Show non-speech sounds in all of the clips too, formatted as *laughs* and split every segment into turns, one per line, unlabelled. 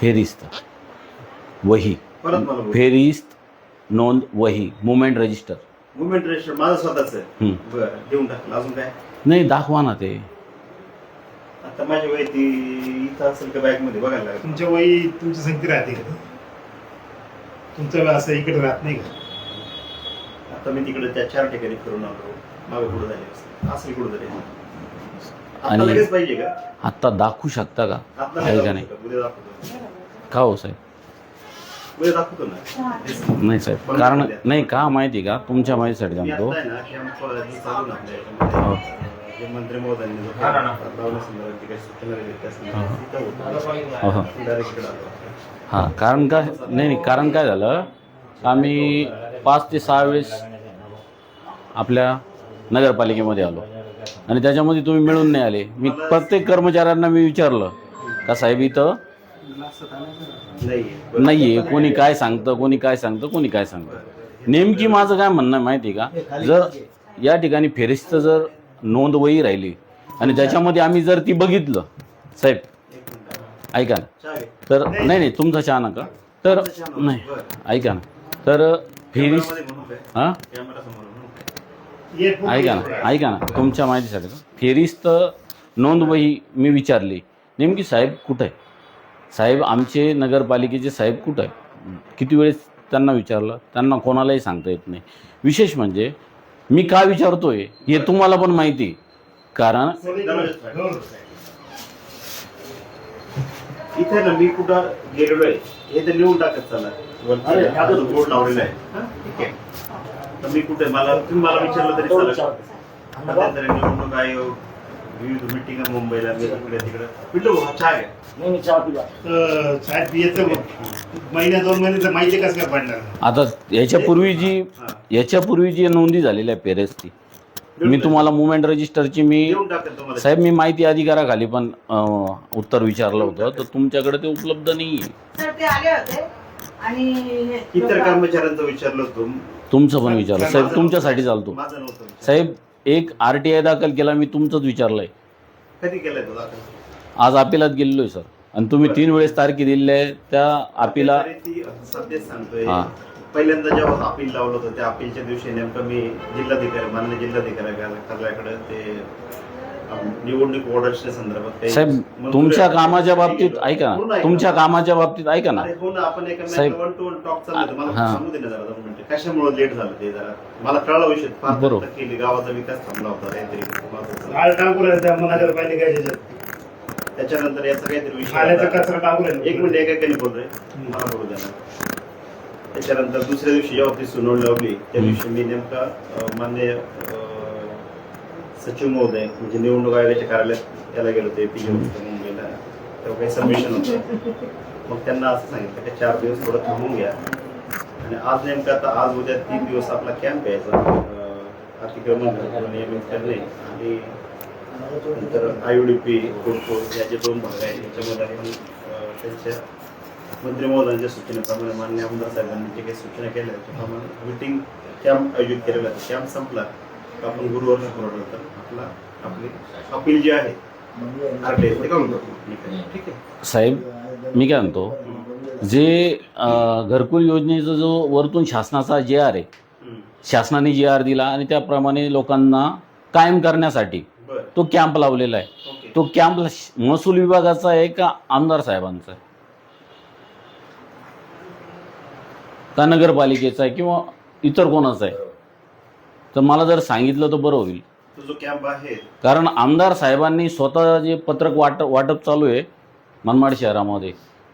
फेरिस्त. वही.
परत मला बोल.
फेरिस्त नोंद वही. Movement register.
मुवमेंट रजिस्टर माझं स्वतःच आहे. बरं देऊन टाकलं. अजून काय?
नाही दाखवा ना ते.
आता माझी वय ती इथं असेल का बॅगमध्ये बघायला लागेल.
तुमच्या वयी तुमची संगती राहते का? तुमचं वय असं इकडे राहत नाही का?
आता मी तिकडे त्या चार ठिकाणी फिरून आलो. मागे पुढे झाले? असेल कुठं तरी आता
आणि-
लगेच पाहिजे का?
आत्ता दाखवू शकता का?
आता
आहे का नाही?
का?
हो साहेब? नाही साहेब कारण नाही का माहिती का? तुमच्या माहितीसाठी सांगतो. हो. हो. हो. हां कारण काय? नाही नाही कारण काय झालं? आम्ही पाच ते सहा वेळेस आपल्या नगरपालिकेमध्ये आलो. आणि त्याच्यामध्ये तुम्ही मिळून नाही आले. मी प्रत्येक कर्मचाऱ्यांना मी विचारलं का साहेब इथं?
नाही
आहे कोणी काय सांगतं कोणी काय सांगतं कोणी काय सांगतं. नेमकी माझं काय म्हणणं आहे माहिती आहे का? जर या ठिकाणी फेरिस्त जर नोंद वही राहिली आणि त्याच्यामध्ये आम्ही जर ती बघितलं साहेब ऐका ना. तर नाही नाही तुमचा चहा नका. तर नाही ऐका ना. तर फेरिस्त हां
कॅमेरासमोर म्हणू काय?
एक फोटो
ऐका ना ऐका ना तुमच्या माहितीसाठी फेरिस्त नोंद वही मी विचारली. नेमकी साहेब कुठं? आहे साहेब आमचे नगरपालिकेचे साहेब कुठं? आहे किती वेळेस त्यांना विचारलं? त्यांना कोणालाही सांगता येत नाही. विशेष म्हणजे मी का विचारतोय हे तुम्हाला पण माहिती. आहे. कारण
इथे ना मी कुठं गेलेलो आहे हे तर लिहून टाकत चला वरती जो बोर्ड लावलेला आहे. ठीक आहे. तर मी कुठे? मला तुम्ही मला विचारलं तरी चालेल. मध्यंतरी निवडणूक आयोग विविध मिटिंग मुंबईला. मी तिकडे तिकडे पिल्लू हा चहा घ्या.
तर चाय पियचं महिन्या दोन महिने तर माहिती कसं काय पडणार?
आता याच्यापूर्वी जी
हा.
याच्यापूर्वी जी नोंदी झालेली आहे पेरेसची मी तुम्हाला मुवमेंट रजिस्टरची मी
लिहून टाकेल तुम्हाला.
साहेब मी माहिती अधिकाराखाली पण अं, उत्तर विचारलं होतं. तर तुमच्याकडे ते उपलब्ध नाही आहे
सर ते आले होते. आणि हे-
इतर कर्मचाऱ्यांचं विचारलं होतं.
तुमचं पण विचारलं. साहेब तुमच्यासाठी चालतो.
माझं नव्हतं विचारलं.
साहेब एक आर टी आय दाखल केला मी तुमचंच विचारलंय.
कधी केलंय तो दाखल?
आज अपिलात गेलेलोय सर. आणि तुम्ही तीन वेळेस तारखे दिलेल्या आहे त्या अपिला
तरी ती सध्याच सांगतोय.
हा.
पहिल्यांदा जेव्हा अपील लावलं होतं त्या अपीलच्या दिवशी नेमकं मी जिल्हाधिकारी मान्य जिल्हाधिकारी कार्यालयाकडे ते निवडणूक ऑर्डर्सच्या संदर्भात काही
साहेब
मंजुऱ्या-
तुमच्या कामाच्या बाबतीत ऐका
पूर्ण
ना. तुमच्या कामाच्या बाबतीत ऐका ना
अरे हो ना आपण
साहेब-
वन टू वन टॉक चाललं होतं. मला
हा.
सांगू दे ना जरा दोन मिनिटं कशामुळे लेट झालं ते जरा मला कळला विषय फार
बरोबर.
केली गावाचा विकास थांबला होता काहीतरी महत्त्वाचा.
आळ टाकून आहे त्या नगरपालिका याच्यात
त्याच्यानंतर याचा काहीतरी विषय होता.
कचरा टाकून आहे
एक मिनिट एका एकाने बोल रे मला बोलू द्या ना त्याच्यानंतर दुसऱ्या दिवशी जेव्हा ती सुनावणी लावली त्या दिवशी मी नेमका अं, मान्य अं, सचिव महोदय म्हणजे निवडणूक आयोगाच्या कार्यालयात त्याला गेलो होते पी मुंबईला तेव्हा काही सबमिशन होतं. मग त्यांना असं सांगितलं की चार दिवस थोडं थांबून घ्या. आणि आज नेमकं आता आज उद्या तीन दिवस आपला कॅम्प यायचा अतिक्रमण नियमित करणे आणि नंतर डी पी या याचे दोन भाग आहेत याच्यामध्ये आपण त्यांच्या मंत्री महोदयांच्या सूचनेप्रमाणे मान्य आमदार साहेबांनी जे काही सूचना केल्या त्याप्रमाणे मिटिंग कॅम्प आयोजित केलेला आहे. कॅम्प संपला. आपण गुरुवार शुक्रवार आपला आपली अपील जी आहे RTI ते काढून टाकू. ठीक आहे?
साहेब मी काय म्हणतो जे घरकुल योजनेचा जो वरतून शासनाचा जे आर आहे. शासनाने जे आर दिला आणि त्याप्रमाणे लोकांना कायम करण्यासाठी तो कॅम्प लावलेला आहे. तो कॅम्प महसूल विभागाचा आहे का आमदार साहेबांचा आहे? का नगरपालिकेचा आहे किंवा इतर कोणाचा आहे? तर मला जर सांगितलं तर बरं होईल.
तो जो कॅम्प आहे.
कारण आमदार साहेबांनी स्वतः जे पत्रक वाट वाटप चालू आहे मनमाड शहरामध्ये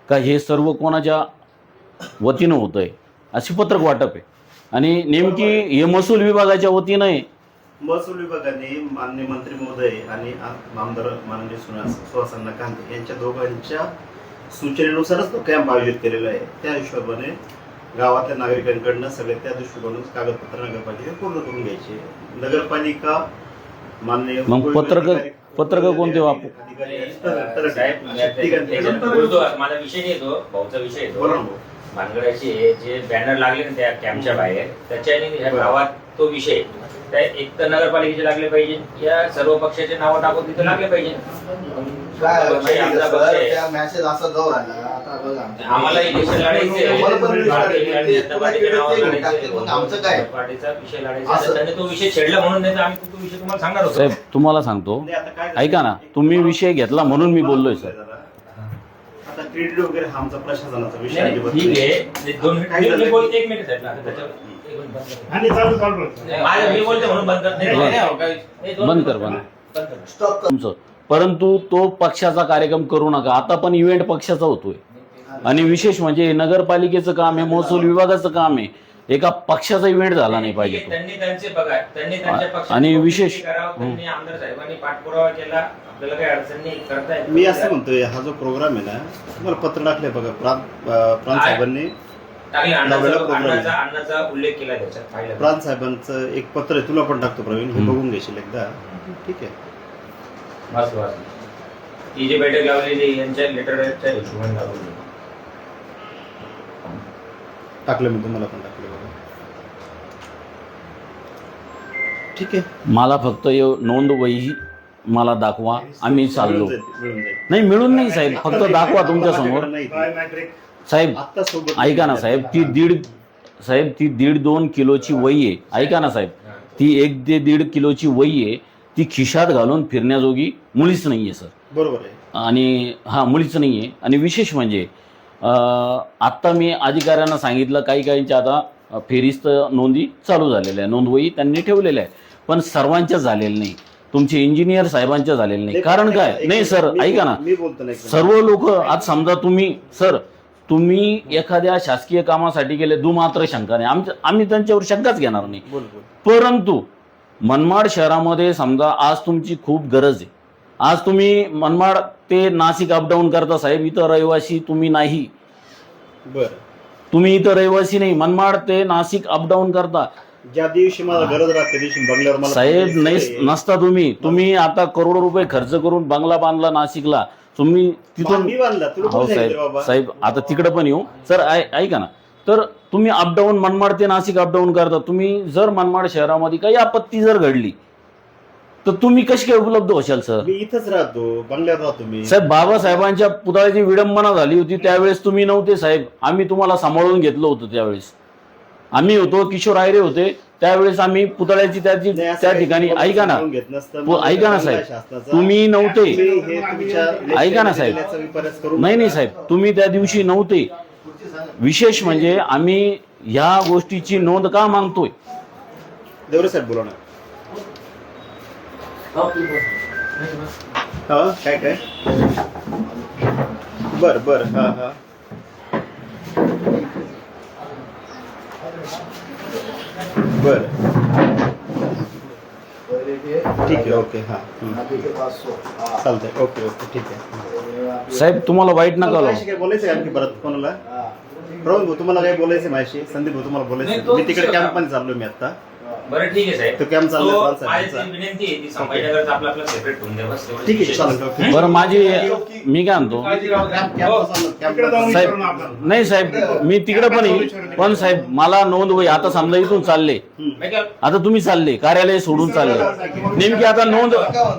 का हे सर्व कोणाच्या वतीनं होतं आहे अशी पत्रक वाटप आहे. आणि नेमकी हे महसूल विभागाच्या वतीनं आहे.
महसूल विभागाने मान्य मंत्री महोदय आणि आमदार माननीय सुहास सुहासांना कांते यांच्या दोघांच्या सूचनेनुसारच तो कॅम्प आयोजित केलेला आहे. त्या हिशोबाने गावातल्या नागरिकांकडनं सगळे त्या दृष्टिकोनातून कागदपत्र नगरपालिका पूर्ण करून घ्यायचे. नगरपालिका मान्य
मग पत्रकं- पत्रकं कोणते वापर-
साहेब त्याच्यात माझा विषय येतो भाऊचा विषय
बोला
येतो
ना भाऊ.
भानगडाचे जे बॅनर लागले ना त्या कॅम्पच्या बाहेर त्याच्याने ह्या. गावात तो विषय त्या एक तर नगरपालिकेचे लागले पाहिजे या सर्व पक्षाचे नावं टाकून तिथे लागले पाहिजे
काय
पक्ष आहे, आमचा
सर,
पक्ष आहे.
त्या मॅसेज असा जाऊ राहिला आता बघा आमचं.
आम्हाला इलेक्शन लढायचे
आम्हाला पण
भारतीय
लढायचे.
जनता पार्टीच्या नावावर
ते
लढायचे.
मग आमचं काय?
पार्टीचा विषय लढायचा
असं.
त्याने तो विषय छेडला म्हणून नाही तर आम्ही तो विषय तुम्हाला सांगणार होतो
साहेब तुम्हाला सांगतो
नाही, आता काय
ऐका ना तुम्ही विषय घेतला म्हणून मी बोललोय सर
आता क्रेडिट वगैरे हा आमचा प्रशासनाचा विषय
नाही,
अजिबात
ठीक
नाही.
आहे ते दोन मिनिट मी- मी बोलते एक मिनिट साहेब आता त्याच्यावर
आणि चालू चालू
माझं- मी बोलते म्हणून बंद कर नाही, नाही, नाही, काही- नाही, दोन
बंद कर,
मिनिट
बंद.
बंद कर.
स्टॉप कर.
तुमचं परंतु तो पक्षाचा कार्यक्रम करू नका आता पण इव्हेंट पक्षाचा होतोय आणि विशेष म्हणजे नगरपालिकेचं काम आहे महसूल विभागाचं काम आहे एका पक्षाचा इव्हेंट झाला नाही पाहिजे तो
त्यांनी त्यांचे बघा त्यांनी त्यांच्या पक्षाची
आणि विशेष-
करावं, त्यांनी आमदार साहेबांनी पाठपुरावा केला आपल्याला काही अडचण नाही करता येत.
मी असं म्हणतोय हा जो प्रोग्राम आहे ना तुम्हाला पत्र टाकलंय बघा प्रांत अं, प्रांत. साहेबांनी
टाकले
नवरा
अण्णाचा
program.
अण्णाचा अण्णाचा उल्लेख केला त्याच्यात पाहिलं
प्रांत साहेबांचं एक पत्र आहे तुला पण टाकतो प्रवीण हे. बघून घेशील एकदा. ठीक आहे.
जी बैठक लावलेली यांच्या लेटरच्या हिशोबाने लावलेली
टाकलं मी तुम्हाला पण टाकलं बघा. ठीक आहे.
मला फक्त एव- नोंद वही मला दाखवा आम्ही चाललो.
मिळून जाईल, मिळून जाईल.
नाही मिळून नाही साहेब फक्त दाखवा तुमच्या *laughs* समोर.
नाही.
बायोमेट्रिक
साहेब ऐका ना साहेब ती दीड साहेब ती दीड दोन किलोची वही आहे. ऐका ना साहेब ती एक ते दीड किलोची वही आहे. ती खिशात घालून फिरण्याजोगी मुळीच नाही आहे सर.
बरोबर आहे.
आणि हां मुळीच नाही आहे आणि विशेष म्हणजे आत्ता मी अधिकाऱ्यांना सांगितलं काही काहींच्या आता फेरिस्त नोंदी चालू झालेल्या आहे नोंदवही त्यांनी ठेवलेल्या आहे पण सर्वांच्या झालेल्या नाही. तुमचे इंजिनियर साहेबांच्या झालेल्या नाही. कारण काय? नाही सर ऐका ना. सर्व लोक आज समजा तुम्ही सर तुम्ही एखाद्या शासकीय कामासाठी गेले दुमात्र शंका नाही. आमच्या आम्ही त्यांच्यावर शंकाच घेणार नाही. परंतु मनमाड शहरामध्ये समजा आज तुमची खूप गरज आहे. आज तुम्ही मनमाड ते नाशिक अपडाऊन करता साहेब इथं रहिवासी तुम्ही नाही.
बर.
तुम्ही इथं रहिवासी नाही मनमाड ते नाशिक अपडाऊन करता.
ज्या दिवशी मला गरज राहते दिवशी बंगल्यावर
साहेब नाही. नसता तुम्ही. तुम्ही आता करोडो रुपये खर्च करून बंगला बांधला नाशिकला. तुम्ही तिथून
मी बांधला तुला
हो साहेब.
सांगितलं बाबा?
साहेब आता तिकडे पण येऊ. सर ऐ- ऐका ना. तर तुम्ही अपडाऊन मनमाड ते नाशिक अपडाऊन करता. तुम्ही जर मनमाड शहरामध्ये काही आपत्ती जर घडली तर तुम्ही कशी काय उपलब्ध होशाल सर?
मी इथंच राहतो. बंगल्यावर राहतो मी.
साहेब बाबासाहेबांच्या पुतळ्याची विडंबना झाली होती त्यावेळेस तुम्ही नव्हते साहेब. आम्ही तुम्हाला सांभाळून घेतलं होतं त्यावेळेस. आम्ही होतो किशोर आयरे होते. त्यावेळेस आम्ही पुतळ्याची त्याची त्या ठिकाणी ऐका ना. ऐका ना साहेब. तुम्ही नव्हते. ऐका ना साहेब. नाही नाही. साहेब. तुम्ही त्या दिवशी नव्हते. विशेष म्हणजे आम्ही ह्या गोष्टीची नोंद का मागतोय?
देवरे साहेब बोला ना. काय काय? बर बर. हा हा. बर ठीक आहे ओके हा.
हा.
चालतंय ओके ओके ठीक आहे
हे
साहेब तुम्हाला वाईट नका लावू.
काय बोलायचं आहे आणखी परत कोणाला
हा.
प्रवीण भाऊ तुम्हाला काय बोलायचं आहे माझ्याशी संदीप भाऊ तुम्हाला बोलायचं मी तिकडे कॅम्प. पण चाललो मी आता
बरं ठीक आहे साहेब.
तो कॅम्प चाललाय
तो. माझी विनंती आहे ती संभाजीनगरचा आपला आपला सेपरेट होऊन द्या बस तेवढं
ठीक आहे
विषय.
चालेल. ओके.
बरं माझी मी काय म्हणतो
काळजी राहू द्या.
कॅम्प-
हो.
कॅम्प चाललो, कॅम्प
तिकडे जाऊन
साहेब. नाही साहेब मी तिकडे पण येईल पण साहेब मला नोंद होई आता समजा इथून चालले.
मी काय-
आता तुम्ही चालले कार्यालय सोडून चालले. नेमकी आता नोंद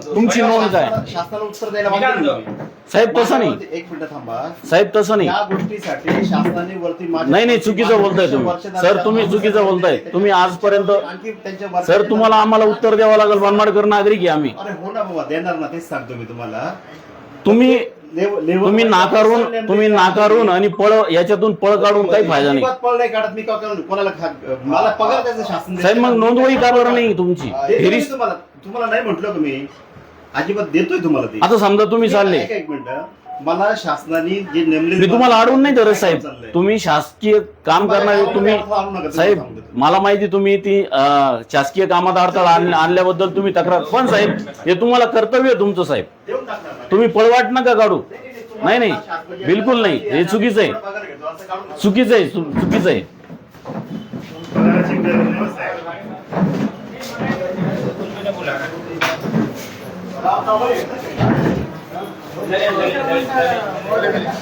तुमची नोंद काय?
शासनाला उत्तर द्यायला
मी काय म्हणतो?
मी.
साहेब तसं नाही.
एक मिनिट थांबा.
साहेब तसं नाही.
या गोष्टीसाठी शासनाने वरती माझ्या-
नाही नाही चुकीचं बोलताय तुम्ही. सर तुम्ही चुकीचं बोलताय. तुम्ही आजपर्यंत
आणखी त्यांच्या
सर तुम्हाला आम्हाला उत्तर द्यावं लागेल. मनमाडकर नागरिक आहे आम्ही.
अरे हो ना बाबा देणार ना तेच सांगतो मी तुम्हाला.
तुम्ही तुम्ही नाकारून तुम्ही नाकारून आणि पळ याच्यातून पळ काढून काही फायदा नाही.
पळ नाही काढत मी का करून कोणाला मला पगार त्याचं शासन
साहेब मग नोंदवही का बरं नाही तुमची? फेरीस
तुम्हाला. तुम्हाला नाही म्हटलं तुम्ही. अजिबात देतोय तुम्हाला ते.
आता समजा तुम्ही चालले.
एक मिनिट. मला शासनाने जे नेमले
मी तुम्हाला अडवून नाही धरत साहेब. तुम्ही शासकीय काम करणारे तुम्ही साहेब मला माहिती तुम्ही ती अं, शासकीय कामात अडथळा आण- आणल्याबद्दल तुम्ही तक्रार पण साहेब हे तुम्हाला कर्तव्य आहे तुमचं साहेब.
देऊन टाकणार ना.
तुम्ही पळवाट नका काढू. नाही नाही बिलकुल नाही. हे चुकीचं आहे.
पगार घेतो असं.
चुकीचं आहे चु- चुकीचं आहे.
पगाराची गरज नाही साहेब.
राव, राव.
La mayoría.